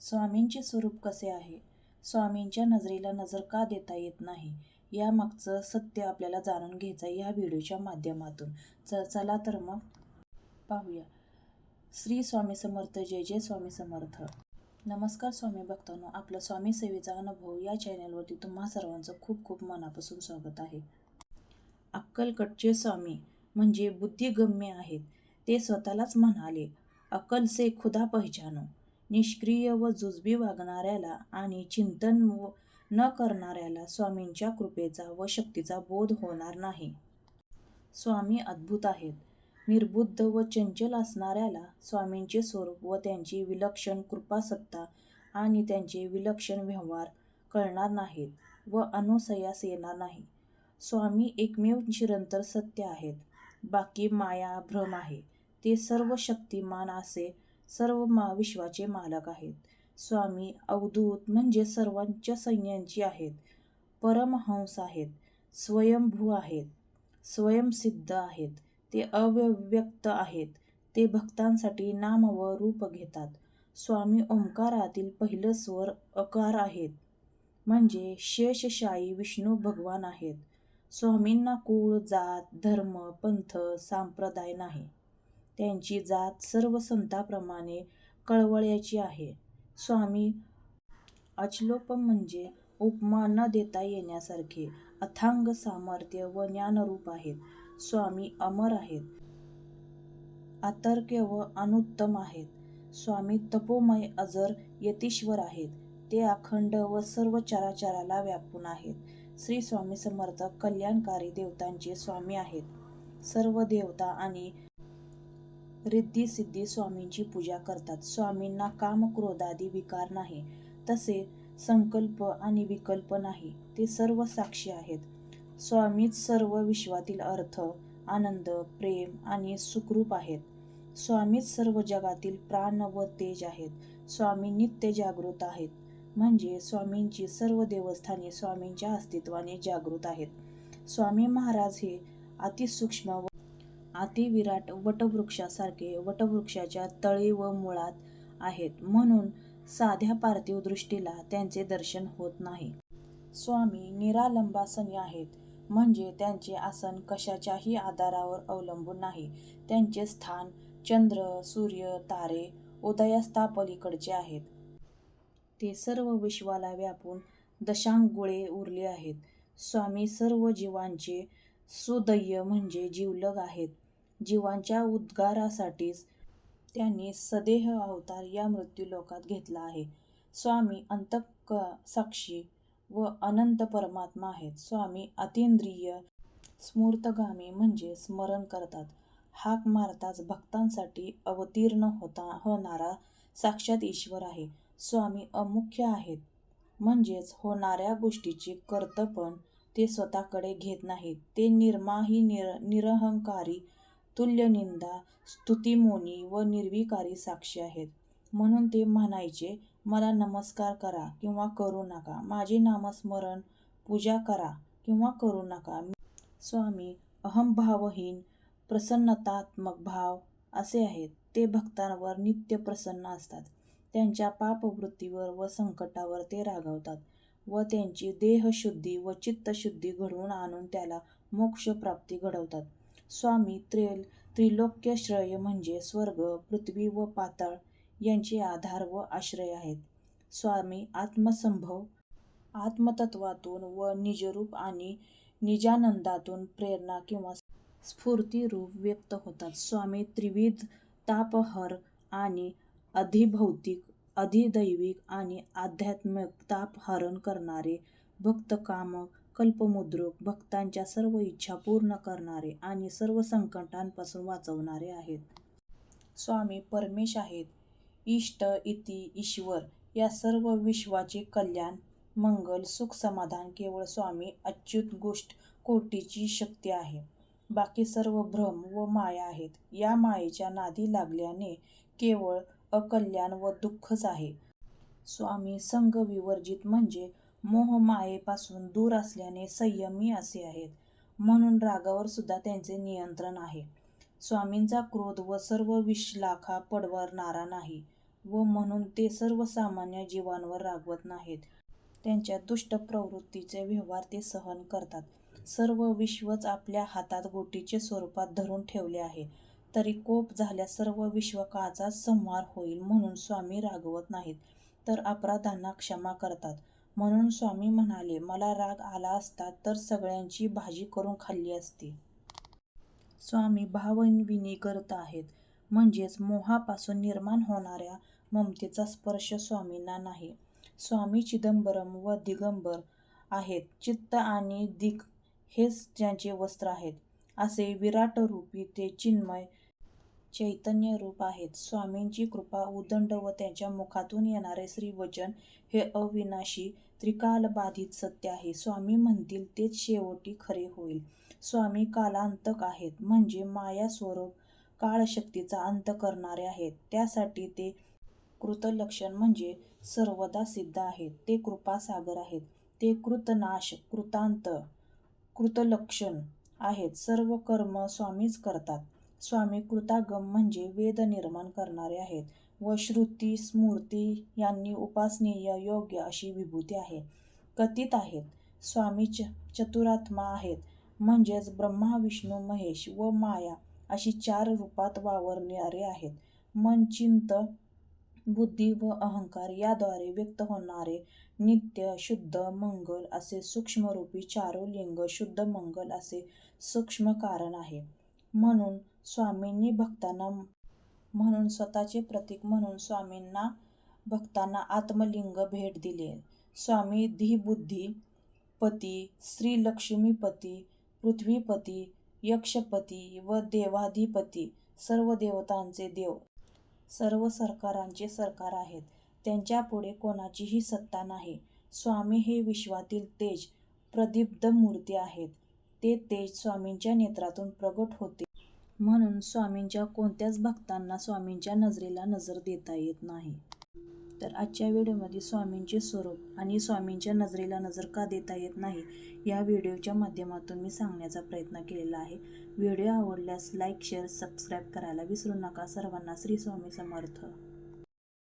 स्वामींचे स्वरूप कसे आहे? स्वामींच्या नजरेला नजर का देता येत नाही? यामागचं सत्य आपल्याला जाणून घ्यायचं या व्हिडिओच्या माध्यमातून. च चला तर मग पाहूया. श्री स्वामी समर्थ जय जय स्वामी समर्थ. नमस्कार स्वामी भक्तांनो आपला स्वामी सेवेचा अनुभव या चॅनलवरती तुम्हा सर्वांचं खूप खूप मनापासून स्वागत आहे. अक्कलकटचे स्वामी म्हणजे बुद्धिगम्य आहेत. ते स्वतःलाच म्हणाले अक्कल से खुदा पहिचानो. निष्क्रिय व जुजबी वागणाऱ्याला आणि चिंतन व न करणाऱ्याला स्वामींच्या कृपेचा व शक्तीचा बोध होणार नाही. स्वामी अद्भुत आहेत. निर्बुद्ध व चंचल असणाऱ्याला स्वामींचे स्वरूप व त्यांची विलक्षण कृपासत्ता आणि त्यांचे विलक्षण व्यवहार कळणार नाहीत व अनुसयास येणार नाही. स्वामी एकमेव चिरंतर सत्य आहेत. बाकी माया भ्रम आहे. ते सर्व शक्तिमान असे सर्व मा विश्वाचे मालक आहेत. स्वामी अवधूत म्हणजे सर्वांच्या सैन्यांची आहेत. परमहंस आहेत. स्वयंभू आहेत. स्वयंसिद्ध आहेत. ते अव्यक्त आहेत. ते भक्तांसाठी नाम व रूप घेतात. स्वामी ओंकारातील पहिलं स्वर अकार आहेत. म्हणजे शेषशाही विष्णू भगवान आहेत. स्वामींना कुळ जात धर्म पंथ संप्रदाय नाही. त्यांची जात सर्व संतांप्रमाणे कळवळ्याची आहे. स्वामी अचलोपम म्हणजे उपमा न देता येण्यासारखे अथांग सामर्थ्य व ज्ञानरूप आहेत. स्वामी अमर आहेत. अतर्क्य व अनुत्तम आहेत. स्वामी तपोमय अजर यतीश्वर आहेत. ते अखंड व सर्व चराचराला व्यापून आहेत. श्री स्वामी समर्थ कल्याणकारी देवतांचे स्वामी आहेत. सर्व देवता आणि रिद्धी सिद्धी स्वामींची पूजा करतात. स्वामींना काम क्रोधादी विकार नाही तसे संकल्प आणि विकल्प नाही ते सर्व साक्षी आहेत. स्वामीच सर्व विश्वातील अर्थ आनंद प्रेम आणि सुखरूप आहेत. स्वामीच सर्व जगातील प्राण व तेज आहेत. स्वामी नित्य जागृत आहेत. म्हणजे स्वामींची सर्व देवस्थाने स्वामींच्या अस्तित्वाने जागृत आहेत. स्वामी महाराज हे अतिसूक्ष्म व अतिविराट वटवृक्षासारखे वटवृक्षाच्या तळी व मुळात आहेत. म्हणून साध्या पार्थिव दृष्टीला त्यांचे दर्शन होत नाही. स्वामी निरालंबासनी आहेत. म्हणजे त्यांचे आसन कशाच्याही आधारावर अवलंबून नाही. त्यांचे स्थान चंद्र सूर्य तारे उदयास्तापलीकडचे आहेत. ते सर्व विश्वाला व्यापून दशांगुळे उरले आहेत. स्वामी सर्व जीवांचे सुदय्य म्हणजे जीवलग आहेत. जीवांच्या उद्गारासाठीच त्यांनी सदेह अवतार या मृत्यूलोकात घेतला आहे. स्वामी अंतक साक्षी व अनंत परमात्मा आहेत. स्वामी अतिंद्रिय स्मूर्तगामी म्हणजे स्मरण करतात. हाक मारताच भक्तांसाठी अवतीर्ण होता होणारा साक्षात ईश्वर आहे. स्वामी अमुख्य आहेत. म्हणजेच होणाऱ्या गोष्टीची कर्तपण ते स्वतःकडे घेत नाहीत. ते निर्माही निर निरहंकारी तुल्यनिंदा स्तुतिमोनी व निर्विकारी साक्षी आहेत. म्हणून ते म्हणायचे मला नमस्कार करा किंवा करू नका. माझे नामस्मरण पूजा करा किंवा करू नका. स्वामी अहंभावहीन प्रसन्नतात्मक भाव असे आहेत. ते भक्तांवर नित्य प्रसन्न असतात. त्यांच्या पापवृत्तीवर व संकटावर ते रागवतात व त्यांची देहशुद्धी व चित्तशुद्धी घडवून आणून त्याला मोक्षप्राप्ती घडवतात. स्वामी त्रेल त्रिलोक्यश्रय म्हणजे स्वर्ग पृथ्वी व पाताळ यांचे आधार व आश्रय आहेत. स्वामी आत्मसंभव आत्मतत्वातून व निजरूप आणि निजानंदातून प्रेरणा किंवा स्फूर्तीरूप व्यक्त होतात. स्वामी त्रिविध तापहर आणि अधिभौतिक अधिदैविक आणि आध्यात्मिक तापहरण करणारे भक्तकामक कल्पमुद्रक भक्तांच्या सर्व इच्छा पूर्ण करणारे आणि सर्व संकटांपासून वाचवणारे आहेत. स्वामी परमेश आहेत. इष्ट इति ईश्वर या सर्व विश्वाचे कल्याण मंगल सुख समाधान केवळ स्वामी अच्युत गोष्ट कोटीची शक्ती आहे. बाकी सर्व भ्रम व माया आहेत. या मायेच्या नादी लागल्याने केवळ अकल्याण व दुःखच आहे. स्वामी संघ विवर्जित म्हणजे मोहमायेपासून दूर असल्याने संयमी असे आहेत. म्हणून रागावर सुद्धा त्यांचे नियंत्रण आहे. स्वामींचा क्रोध व सर्व विषलाखा पडवणारा नाही व म्हणून ते सर्वसामान्य जीवांवर रागवत नाहीत. त्यांच्या दुष्ट प्रवृत्तीचे व्यवहार ते सहन करतात. सर्व विश्वच आपल्या हातात गोटीचे स्वरूपात धरून ठेवले आहे. तरी कोप झाल्यास सर्व विश्वकाचा संहार होईल म्हणून स्वामी रागवत नाहीत तर अपराधांना क्षमा करतात. म्हणून स्वामी म्हणाले मला राग आला असता तर सगळ्यांची भाजी करून खाल्ली असती. स्वामी भावविनी करत आहेत. म्हणजेच मोहापासून निर्माण होणाऱ्या ममतेचा स्पर्श स्वामींना नाही. स्वामी चिदंबरम व दिगंबर आहेत. चित्त आणि दिक हेच ज्यांचे वस्त्र आहेत. असे विराट रूपी ते चिन्मय चैतन्य रूप आहेत. स्वामींची कृपा उदंड व त्यांच्या मुखातून येणारे श्रीवचन हे अविनाशी त्रिकालबाधित सत्य आहे. स्वामी म्हणतील तेच शेवटी खरे होईल. स्वामी कालांतक आहेत म्हणजे माया स्वरूप काळशक्तीचा अंत करणारे आहेत. त्यासाठी ते कृतलक्षण म्हणजे सर्वदा सिद्ध आहेत. ते कृपासागर आहेत. ते कृतनाश कृतांत कृतलक्षण आहेत. सर्व कर्म स्वामीच करतात. स्वामी कृतागम म्हणजे वेद निर्माण करणारे आहेत व श्रुती स्मृती यांनी उपासनीय योग्य अशी विभूती आहे. कथित आहेत. स्वामी च चतुरात्मा आहेत. म्हणजेच ब्रह्मा विष्णू महेश व माया अशी चार रूपात वावरणारे आहेत. मन चिंत बुद्धी व अहंकार याद्वारे व्यक्त होणारे नित्य शुद्ध मंगल असे सूक्ष्मरूपी चारो लिंग शुद्ध मंगल असे सूक्ष्म कारण आहे. म्हणून स्वामींनी भक्तांना म्हणून स्वतःचे प्रतीक म्हणून स्वामींना भक्तांना आत्मलिंग भेट दिले. स्वामी धीबुद्धी पती श्रीलक्ष्मीपती पृथ्वीपती यक्षपती व देवाधिपती सर्व देवतांचे देव. सर्व सरकारांचे सरकार आहेत. त्यांच्यापुढे कोणाचीही सत्ता नाही. स्वामी हे विश्वातील तेज प्रदीप्त मूर्ती आहेत. ते तेज स्वामींच्या नेत्रातून प्रगट होते. म्हणून स्वामींच्या कोणत्याच भक्तांना स्वामींच्या नजरेला नजर देता येत नाही. तर आजच्या व्हिडिओमध्ये स्वामींचे स्वरूप आणि स्वामींच्या नजरेला नजर का देता येत नाही या व्हिडिओच्या माध्यमातून मी सांगण्याचा प्रयत्न केलेला आहे. व्हिडिओ आवडल्यास लाईक शेअर सबस्क्राईब करायला विसरू नका. सर्वांना श्री स्वामी समर्थ.